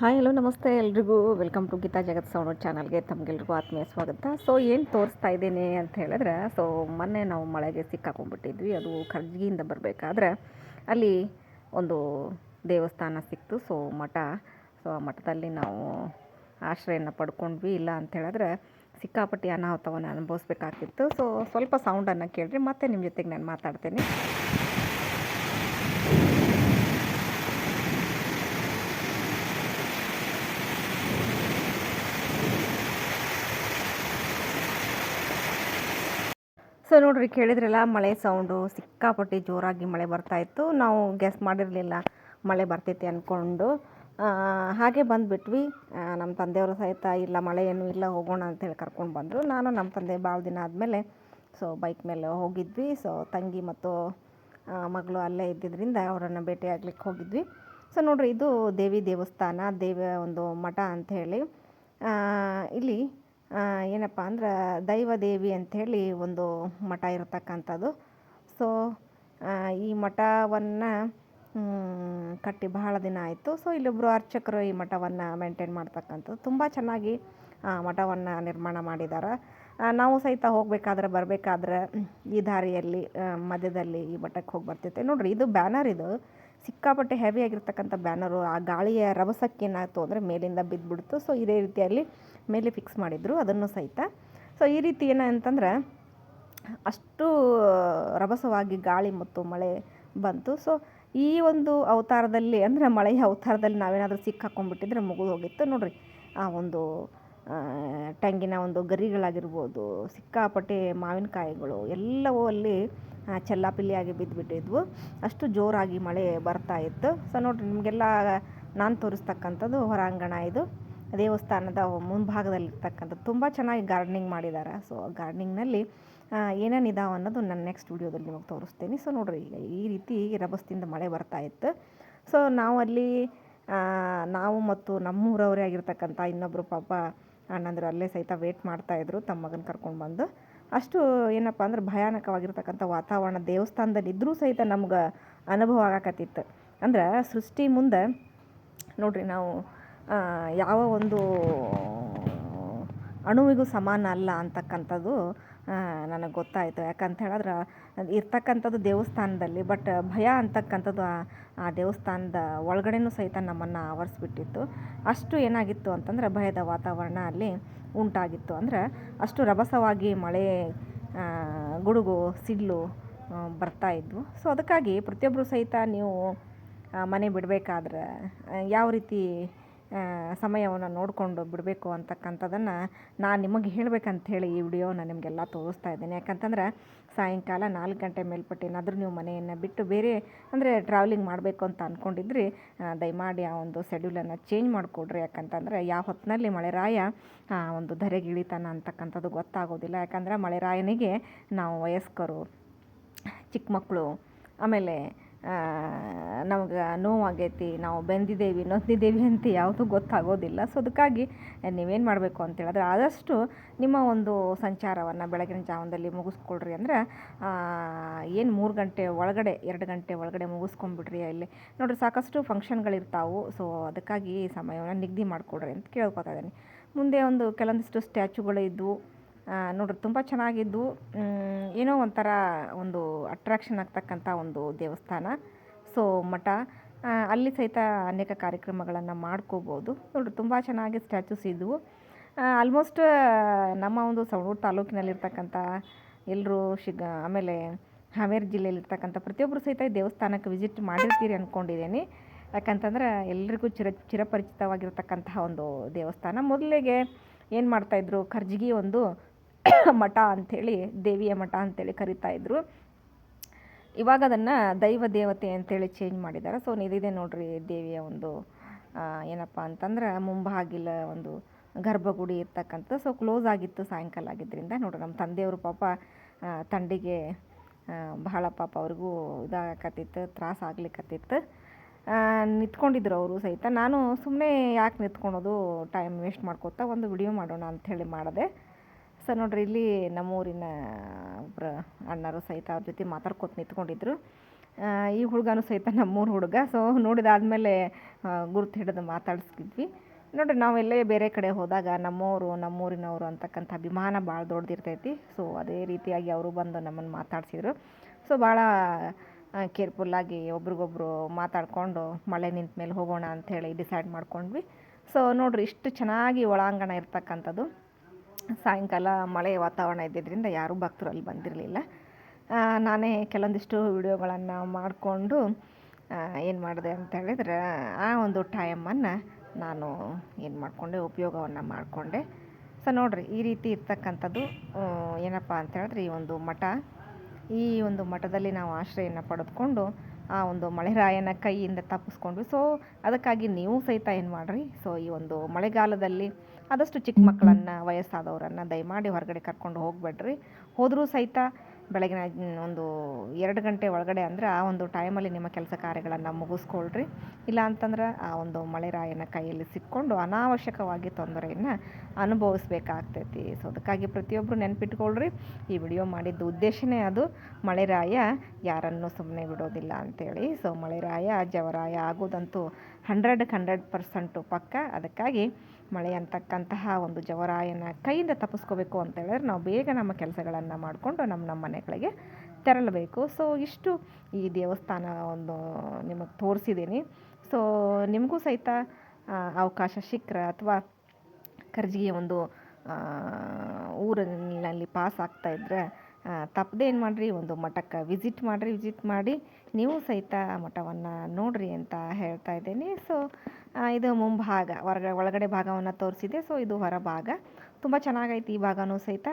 Hi, hello, ನಮಸ್ತೆ ಎಲ್ರಿಗೂ. Welcome to Geetha Jagat sound ಚಾನಲ್ಗೆ ತಮಗೆಲ್ರಿಗೂ ಆತ್ಮೀಯ ಸ್ವಾಗತ. ಸೊ ಏನು ತೋರಿಸ್ತಾ ಇದ್ದೀನಿ ಅಂತ ಹೇಳಿದ್ರೆ ಸೊ ಮೊನ್ನೆ ನಾವು ಮಳೆಗೆ ಸಿಕ್ಕಾಕೊಂಡ್ಬಿಟ್ಟಿದ್ವಿ. ಅದು ಖರ್ಜಿಗಿಯಿಂದ ಬರಬೇಕಾದ್ರೆ ಅಲ್ಲಿ ಒಂದು ದೇವಸ್ಥಾನ ಸಿಕ್ತು. ಸೊ ಮಠ. ಸೊ ಆ ಮಠದಲ್ಲಿ ನಾವು ಆಶ್ರಯನ ಪಡ್ಕೊಂಡ್ವಿ. ಇಲ್ಲ ಅಂತ ಹೇಳಿದ್ರೆ ಸಿಕ್ಕಾಪಟ್ಟಿ ಅನಾಹುತವನ್ನು ಅನುಭವಿಸ್ಬೇಕಾಗ್ತಿತ್ತು. ಸೊ ಸ್ವಲ್ಪ ಸೌಂಡನ್ನು ಕೇಳಿರಿ. ಮತ್ತೆ ನಿಮ್ಮ ಜೊತೆಗೆ ನಾನು ಮಾತಾಡ್ತೀನಿ. ಸೊ ನೋಡ್ರಿ ಕೇಳಿದ್ರಲ್ಲ, ಮಳೆ ಸೌಂಡು ಸಿಕ್ಕಾಪಟ್ಟಿ ಜೋರಾಗಿ ಮಳೆ ಬರ್ತಾ ಇತ್ತು. ನಾವು ಗೆಸ್ ಮಾಡಿರಲಿಲ್ಲ ಮಳೆ ಬರ್ತೈತಿ ಅಂದ್ಕೊಂಡು ಹಾಗೆ ಬಂದುಬಿಟ್ವಿ. ನಮ್ಮ ತಂದೆಯವರು ಸಹಿತ ಇಲ್ಲ, ಮಳೆ ಏನು ಇಲ್ಲ, ಹೋಗೋಣ ಅಂತೇಳಿ ಕರ್ಕೊಂಡು ಬಂದರು. ನಾನು ನಮ್ಮ ತಂದೆ ಭಾಳ ದಿನ ಆದಮೇಲೆ ಸೊ ಬೈಕ್ ಮೇಲೆ ಹೋಗಿದ್ವಿ. ಸೊ ತಂಗಿ ಮತ್ತು ಮಗಳು ಅಲ್ಲೇ ಇದ್ದಿದ್ದರಿಂದ ಅವರನ್ನು ಭೇಟಿಯಾಗ್ಲಿಕ್ಕೆ ಹೋಗಿದ್ವಿ. ಸೊ ನೋಡ್ರಿ, ಇದು ದೇವಿ ದೇವಸ್ಥಾನ, ದೇವಿಯ ಒಂದು ಮಠ ಅಂಥೇಳಿ ಇಲ್ಲಿ ಏನಪ್ಪ ಅಂದ್ರೆ ದೈವದೇವಿ ಅಂಥೇಳಿ ಒಂದು ಮಠ ಇರತಕ್ಕಂಥದ್ದು. ಸೊ ಈ ಮಠವನ್ನು ಕಟ್ಟಿ ಬಹಳ ದಿನ ಆಯಿತು. ಸೊ ಇಲ್ಲೊಬ್ಬರು ಅರ್ಚಕರು ಈ ಮಠವನ್ನು ಮೇಂಟೈನ್ ಮಾಡ್ತಕ್ಕಂಥದ್ದು. ತುಂಬ ಚೆನ್ನಾಗಿ ಮಠವನ್ನು ನಿರ್ಮಾಣ ಮಾಡಿದ್ದಾರೆ ನಾವು ಸಹಿತ ಹೋಗಬೇಕಾದ್ರೆ, ಬರಬೇಕಾದ್ರೆ ಈ ದಾರಿಯಲ್ಲಿ ಮಧ್ಯದಲ್ಲಿ ಈ ಮಠಕ್ಕೆ ಹೋಗಿ ಬರ್ತೈತೆ ನೋಡಿರಿ, ಇದು ಬ್ಯಾನರ್ ಇದು. ಸಿಕ್ಕಾಪಟ್ಟೆ ಹೆವಿ ಆಗಿರ್ತಕ್ಕಂಥ ಬ್ಯಾನರು ಆ ಗಾಳಿಯ ರಭಸಕ್ಕೆ ಏನಾಯಿತು ಅಂದರೆ ಮೇಲಿಂದ ಬಿದ್ದುಬಿಡ್ತು. ಸೊ ಇದೇ ರೀತಿಯಲ್ಲಿ ಮೇಲೆ ಫಿಕ್ಸ್ ಮಾಡಿದರು, ಅದನ್ನು ಸಹಿತ. ಸೊ ಈ ರೀತಿ ಏನಂತಂದ್ರೆ ಅಷ್ಟು ರಭಸವಾಗಿ ಗಾಳಿ ಮತ್ತು ಮಳೆ ಬಂತು. ಸೊ ಈ ಒಂದು ಅವತಾರದಲ್ಲಿ ಅಂದರೆ ಮಳೆಯ ಅವತಾರದಲ್ಲಿ ನಾವೇನಾದರೂ ಸಿಕ್ಕಾಕೊಂಡ್ಬಿಟ್ಟಿದ್ರೆ ಮುಗಿದು ಹೋಗಿತ್ತು. ನೋಡಿರಿ, ಆ ಒಂದು ತೆಂಗಿನ ಒಂದು ಗರಿಗಳಾಗಿರ್ಬೋದು, ಸಿಕ್ಕಾಪಟ್ಟೆ ಮಾವಿನಕಾಯಿಗಳು ಎಲ್ಲವೂ ಅಲ್ಲಿ ಚೆಲ್ಲಾಪಿಲ್ಲಿಯಾಗಿ ಬಿದ್ದುಬಿಟ್ಟಿದ್ವು ಅಷ್ಟು ಜೋರಾಗಿ ಮಳೆ ಬರ್ತಾ ಇತ್ತು. ಸೊ ನೋಡಿರಿ, ನಿಮಗೆಲ್ಲ ನಾನು ತೋರಿಸ್ತಕ್ಕಂಥದ್ದು ಹೊರಾಂಗಣ ಇದು. ದೇವಸ್ಥಾನದ ಮುಂಭಾಗದಲ್ಲಿರ್ತಕ್ಕಂಥದ್ದು. ತುಂಬ ಚೆನ್ನಾಗಿ ಗಾರ್ಡ್ನಿಂಗ್ ಮಾಡಿದ್ದಾರೆ ಸೊ ಗಾರ್ಡನಿಂಗ್ನಲ್ಲಿ ಏನೇನು ಇದಾವೆ ಅನ್ನೋದು ನಾನು ನೆಕ್ಸ್ಟ್ ವೀಡಿಯೋದಲ್ಲಿ ನಿಮಗೆ ತೋರಿಸ್ತೀನಿ. ಸೊ ನೋಡಿರಿ, ಈ ರೀತಿ ರಭಸದಿಂದ ಮಳೆ ಬರ್ತಾ ಇತ್ತು. ಸೊ ನಾವು ಅಲ್ಲಿ ನಾವು ಮತ್ತು ನಮ್ಮೂರವರೇ ಆಗಿರ್ತಕ್ಕಂಥ ಇನ್ನೊಬ್ಬರು ಪಾಪ ಅಣ್ಣಂದರು ಅಲ್ಲೇ ಸಹಿತ ವೇಟ್ ಮಾಡ್ತಾಯಿದ್ರು ತಮ್ಮ ಮಗನ ಕರ್ಕೊಂಡು ಬಂದು. ಅಷ್ಟು ಏನಪ್ಪ ಅಂದ್ರೆ ಭಯಾನಕವಾಗಿರ್ತಕ್ಕಂಥ ವಾತಾವರಣ ದೇವಸ್ಥಾನದಲ್ಲಿ ಇದ್ದರೂ ಸಹಿತ ನಮ್ಗೆ ಅನುಭವ ಆಗಾಕತ್ತಿತ್ತು. ಅಂದ್ರೆ ಸೃಷ್ಟಿ ಮುಂದೆ ನೋಡಿರಿ ನಾವು ಯಾವ ಒಂದು ಅಣುವಿಗೂ ಸಮಾನ ಅಲ್ಲ ಅಂತಕ್ಕಂಥದ್ದು ನನಗೆ ಗೊತ್ತಾಯಿತು. ಯಾಕಂತ ಹೇಳಿದ್ರೆ, ಇರ್ತಕ್ಕಂಥದ್ದು ದೇವಸ್ಥಾನದಲ್ಲಿ ಬಟ್ ಭಯ ಅಂತಕ್ಕಂಥದ್ದು ಆ ದೇವಸ್ಥಾನದ ಒಳಗಡೆನೂ ಸಹಿತ ನಮ್ಮನ್ನು ಆವರಿಸ್ಬಿಟ್ಟಿತ್ತು. ಅಷ್ಟು ಏನಾಗಿತ್ತು ಅಂತಂದ್ರೆ, ಭಯದ ವಾತಾವರಣ ಅಲ್ಲಿ ಉಂಟಾಗಿತ್ತು. ಅಂದ್ರೆ, ಅಷ್ಟು ರಭಸವಾಗಿ ಮಳೆ ಗುಡುಗು, ಸಿಡ್ಲು ಬರ್ತಾ ಇದ್ವು. ಸೊ ಅದಕ್ಕಾಗಿ ಪ್ರತಿಯೊಬ್ಬರು ಸಹಿತ ನೀವು ಮನೆ ಬಿಡಬೇಕಾದ್ರೆ ಯಾವ ರೀತಿ ಸಮಯವನ್ನು ನೋಡಿಕೊಂಡು ಬಿಡಬೇಕು ಅಂತಕ್ಕಂಥದ್ದನ್ನು ನಾನು ನಿಮಗೆ ಹೇಳಿ ಈ ವಿಡಿಯೋನ ನಿಮಗೆಲ್ಲ ತೋರಿಸ್ತಾ ಇದ್ದೀನಿ. ಯಾಕಂತಂದ್ರೆ ಸಾಯಂಕಾಲ ನಾಲ್ಕು ಗಂಟೆ ಮೇಲ್ಪಟ್ಟೇನಾದರೂ ನೀವು ಮನೆಯನ್ನು ಬಿಟ್ಟು ಬೇರೆ ಅಂದರೆ ಟ್ರಾವೆಲಿಂಗ್ ಮಾಡಬೇಕು ಅಂತ ಅಂದ್ಕೊಂಡಿದ್ರಿ ದಯಮಾಡಿ ಆ ಒಂದು ಶೆಡ್ಯೂಲನ್ನು ಚೇಂಜ್ ಮಾಡಿಕೊಡ್ರಿ. ಯಾಕಂತಂದರೆ ಯಾವ ಹೊತ್ತಿನಲ್ಲಿ ಮಳೆರಾಯ ಒಂದು ಧರೆಗಿಳಿತಾನ ಅಂತಕ್ಕಂಥದ್ದು ಗೊತ್ತಾಗೋದಿಲ್ಲ. ಯಾಕಂದರೆ ಮಳೆರಾಯನಿಗೆ ನಾವು ವಯಸ್ಕರು ಚಿಕ್ಕ ಮಕ್ಕಳು ಆಮೇಲೆ ನಮ್ಗೆ ನೋವಾಗೈತಿ, ನಾವು ಬೆಂದಿದ್ದೇವೆ ನೊಂದಿದ್ದೇವೆ ಅಂತ ಯಾವುದೂ ಗೊತ್ತಾಗೋದಿಲ್ಲ. ಸೊ ಅದಕ್ಕಾಗಿ ನೀವೇನು ಮಾಡಬೇಕು ಅಂತೇಳಿದ್ರೆ ಆದಷ್ಟು ನಿಮ್ಮ ಒಂದು ಸಂಚಾರವನ್ನು ಬೆಳಗಿನ ಜಾವದಲ್ಲಿ ಮುಗಿಸ್ಕೊಳ್ರಿ ಅಂದ್ರೆ ಏನು ಮೂರು ಗಂಟೆ ಒಳಗಡೆ, ಎರಡು ಗಂಟೆ ಒಳಗಡೆ ಮುಗಿಸ್ಕೊಂಬಿಡ್ರಿ ಇಲ್ಲಿ ನೋಡಿರಿ, ಸಾಕಷ್ಟು ಫಂಕ್ಷನ್ಗಳಿರ್ತಾವೆ ಸೊ ಅದಕ್ಕಾಗಿ ಸಮಯವನ್ನು ನಿಗದಿ ಮಾಡಿಕೊಡ್ರಿ ಅಂತ ಕೇಳ್ಕೊತಾ ಇದ್ದೀನಿ. ಮುಂದೆ ಒಂದು ಕೆಲವೊಂದಿಷ್ಟು ಸ್ಟ್ಯಾಚುಗಳು ಇದ್ದವು ನೋಡ್ರಿ, ತುಂಬ ಚೆನ್ನಾಗಿದ್ದು ಏನೋ ಒಂಥರ ಒಂದು ಅಟ್ರಾಕ್ಷನ್ ಆಗ್ತಕ್ಕಂಥ ಒಂದು ದೇವಸ್ಥಾನ. ಸೊ ಮಠ ಅಲ್ಲಿ ಸಹಿತ ಅನೇಕ ಕಾರ್ಯಕ್ರಮಗಳನ್ನು ಮಾಡ್ಕೋಬೋದು. ನೋಡ್ರಿ, ತುಂಬ ಚೆನ್ನಾಗಿ ಸ್ಟ್ಯಾಚುಸ್ ಇದ್ದವು ಆಲ್ಮೋಸ್ಟ್ ನಮ್ಮ ಒಂದು ಸವಣೂರು ತಾಲೂಕಿನಲ್ಲಿರ್ತಕ್ಕಂಥ ಎಲ್ಲರೂ ಶಿಗ, ಆಮೇಲೆ ಹಾವೇರಿ ಜಿಲ್ಲೆಯಲ್ಲಿರ್ತಕ್ಕಂಥ ಪ್ರತಿಯೊಬ್ಬರು ಸಹಿತ ಈ ದೇವಸ್ಥಾನಕ್ಕೆ ವಿಸಿಟ್ ಮಾಡಿರ್ತೀರಿ ಅಂದ್ಕೊಂಡಿದ್ದೀನಿ ಯಾಕಂತಂದ್ರೆ, ಎಲ್ರಿಗೂ ಚಿರ, ಚಿರಪರಿಚಿತವಾಗಿರ್ತಕ್ಕಂತಹ ಒಂದು ದೇವಸ್ಥಾನ. ಮೊದಲಿಗೆ ಏನು ಮಾಡ್ತಾಯಿದ್ರು ಖರ್ಜಿಗಿ ಒಂದು ಮಠ ಅಂಥೇಳಿ, ದೇವಿಯ ಮಠ ಅಂತೇಳಿ ಕರಿತಾ ಇದ್ದರು ಇವಾಗ ಅದನ್ನು ದೈವ ದೇವತೆ ಅಂತೇಳಿ ಚೇಂಜ್ ಮಾಡಿದ್ದಾರೆ. ಸೊ ಇದಿದೆ ನೋಡ್ರಿ ದೇವಿಯ ಒಂದು ಏನಪ್ಪ ಅಂತಂದ್ರೆ ಮುಂಭಾಗಿಲ ಒಂದು ಗರ್ಭಗುಡಿ ಇರ್ತಕ್ಕಂಥ ಸೊ ಕ್ಲೋಸ್ ಆಗಿತ್ತು ಸಾಯಂಕಾಲ ಆಗಿದ್ದರಿಂದ. ನೋಡ್ರಿ ನಮ್ಮ ತಂದೆಯವರು ಪಾಪ ತಂಡಿಗೆ ಬಹಳ ಪಾಪ ಅವ್ರಿಗೂ ಇದಾಗಕತ್ತಿತ್ತು, ತ್ರಾಸ ಆಗ್ಲಿಕ್ಕತ್ತಿತ್ತು ನಿಂತ್ಕೊಂಡಿದ್ರು ಅವರು ಸಹಿತ. ನಾನು ಸುಮ್ಮನೆ ಯಾಕೆ ನಿಂತ್ಕೊಳೋದು ಟೈಮ್ ವೇಸ್ಟ್ ಮಾಡ್ಕೋತಾ ಒಂದು ವಿಡಿಯೋ ಮಾಡೋಣ ಅಂಥೇಳಿ ಮಾಡಿದೆ. ಸೊ ನೋಡ್ರಿ, ಇಲ್ಲಿ ನಮ್ಮೂರಿನ ಒಬ್ಬರು ಅಣ್ಣರು ಸಹಿತ ಅವ್ರ ಜೊತೆ ಮಾತಾಡ್ಕೊತ ನಿಂತ್ಕೊಂಡಿದ್ರು. ಈ ಹುಡುಗನೂ ಸಹಿತ ನಮ್ಮೂರು ಹುಡುಗ. ಸೊ ನೋಡಿದಾದ್ಮೇಲೆ ಗುರುತು ಹಿಡಿದು ಮಾತಾಡಿಸ್ತಿದ್ವಿ. ನೋಡಿರಿ ನಾವೆಲ್ಲೇ ಬೇರೆ ಕಡೆ ಹೋದಾಗ ನಮ್ಮವರು ನಮ್ಮೂರಿನವರು ಅಂತಕ್ಕಂಥ ಅಭಿಮಾನ ಭಾಳ ದೊಡ್ಡದಿರ್ತೈತಿ ಸೊ ಅದೇ ರೀತಿಯಾಗಿ ಅವರು ಬಂದು ನಮ್ಮನ್ನು ಮಾತಾಡಿಸಿದ್ರು. ಸೊ ಭಾಳ ಕೇರ್ಫುಲ್ಲಾಗಿ ಒಬ್ರಿಗೊಬ್ರು ಮಾತಾಡಿಕೊಂಡು ಮಳೆ ನಿಂತ ಮೇಲೆ ಹೋಗೋಣ ಅಂಥೇಳಿ ಡಿಸೈಡ್ ಮಾಡ್ಕೊಂಡ್ವಿ. ಸೊ ನೋಡಿರಿ, ಇಷ್ಟು ಚೆನ್ನಾಗಿ ಒಳಾಂಗಣ ಇರ್ತಕ್ಕಂಥದ್ದು. ಸಾಯಂಕಾಲ ಮಳೆ ವಾತಾವರಣ ಇದ್ದಿದ್ದರಿಂದ ಯಾರೂ ಭಕ್ತರು ಅಲ್ಲಿ ಬಂದಿರಲಿಲ್ಲ. ನಾನೇ ಕೆಲವೊಂದಿಷ್ಟು ವಿಡಿಯೋಗಳನ್ನು ಮಾಡಿಕೊಂಡು ಏನು ಮಾಡಿದೆ ಅಂತ ಹೇಳಿದ್ರೆ, ಆ ಒಂದು ಟೈಮನ್ನು ನಾನು ಏನು ಮಾಡಿಕೊಂಡೆ, ಉಪಯೋಗವನ್ನು ಮಾಡಿಕೊಂಡೆ. ಸೊ ನೋಡಿರಿ, ಈ ರೀತಿ ಇರ್ತಕ್ಕಂಥದ್ದು ಏನಪ್ಪ ಅಂತ ಹೇಳಿದ್ರೆ ಈ ಒಂದು ಮಠ, ಈ ಒಂದು ಮಠದಲ್ಲಿ ನಾವು ಆಶ್ರಯನ ಪಡೆದುಕೊಂಡು ಆ ಒಂದು ಮಳೆರಾಯನ ಕೈಯಿಂದ ತಪ್ಪಿಸ್ಕೊಂಡ್ವಿ. ಸೊ ಅದಕ್ಕಾಗಿ ನೀವು ಸಹಿತ ಏನು ಮಾಡಿರಿ? ಸೊ ಈ ಒಂದು ಮಳೆಗಾಲದಲ್ಲಿ ಆದಷ್ಟು ಚಿಕ್ಕ ಮಕ್ಕಳನ್ನು ವಯಸ್ಸಾದವರನ್ನು ದಯಮಾಡಿ ಹೊರಗಡೆ ಕರ್ಕೊಂಡು ಹೋಗಬೇಡ್ರಿ. ಹೋದರೂ ಸಹಿತ ಬೆಳಗಿನ ಒಂದು ಎರಡು ಗಂಟೆ ಒಳಗಡೆ ಅಂದರೆ ಆ ಒಂದು ಟೈಮಲ್ಲಿ ನಿಮ್ಮ ಕೆಲಸ ಕಾರ್ಯಗಳನ್ನು ಮುಗಿಸ್ಕೊಳ್ರಿ. ಇಲ್ಲ ಅಂತಂದ್ರೆ ಆ ಒಂದು ಮಳೆರಾಯನ ಕೈಯಲ್ಲಿ ಸಿಕ್ಕೊಂಡು ಅನಾವಶ್ಯಕವಾಗಿ ತೊಂದರೆಯನ್ನು ಅನುಭವಿಸ್ಬೇಕಾಗ್ತೈತಿ. ಸೊ ಅದಕ್ಕಾಗಿ ಪ್ರತಿಯೊಬ್ಬರು ನೆನಪಿಟ್ಕೊಳ್ರಿ. ಈ ವಿಡಿಯೋ ಮಾಡಿದ್ದು ಉದ್ದೇಶನೇ ಅದು. ಮಳೆರಾಯ ಯಾರನ್ನು ಸುಮ್ಮನೆ ಬಿಡೋದಿಲ್ಲ ಅಂತೇಳಿ. ಸೊ ಮಳೆರಾಯ, ಜವರಾಯ ಆಗೋದಂತೂ ಹಂಡ್ರೆಡ್ಗೆ ಹಂಡ್ರೆಡ್ ಪರ್ಸೆಂಟು ಪಕ್ಕ. ಅದಕ್ಕಾಗಿ ಮಳೆ ಅಂತಕ್ಕಂತಹ ಒಂದು ಜವರಾಯನ ಕೈಯಿಂದ ತಪ್ಪಿಸ್ಕೋಬೇಕು ಅಂತ ಹೇಳಿದ್ರೆ ನಾವು ಬೇಗ ನಮ್ಮ ಕೆಲಸಗಳನ್ನು ಮಾಡಿಕೊಂಡು ನಮ್ಮ ನಮ್ಮ ಮನೆಗಳಿಗೆ ತೆರಳಬೇಕು. ಸೊ ಇಷ್ಟು ಈ ದೇವಸ್ಥಾನ ಒಂದು ನಿಮಗೆ ತೋರಿಸಿದ್ದೀನಿ. ಸೊ ನಿಮಗೂ ಸಹಿತ ಅವಕಾಶ ಸಿಕ್ಕರೆ ಅಥವಾ ಕರ್ಜಿಗೆ ಒಂದು ಊರಿನಲ್ಲಿ ಪಾಸ್ ಆಗ್ತಾಯಿದ್ರೆ ತಪ್ಪದೆ ಏನು ಮಾಡಿರಿ, ಒಂದು ಮಠಕ್ಕೆ ವಿಸಿಟ್ ಮಾಡಿರಿ ವಿಸಿಟ್ ಮಾಡಿ ನೀವು ಸಹಿತ ಮಠವನ್ನು ನೋಡಿರಿ ಅಂತ ಹೇಳ್ತಾ ಇದ್ದೀನಿ. ಸೊ ಇದು ಮುಂಭಾಗ, ಹೊರಗ, ಒಳಗಡೆ ಭಾಗವನ್ನು ತೋರಿಸಿದೆ. ಸೊ ಇದು ಹೊರ ಭಾಗ ತುಂಬ ಚೆನ್ನಾಗೈತಿ ಈ ಭಾಗವೂ ಸಹಿತ.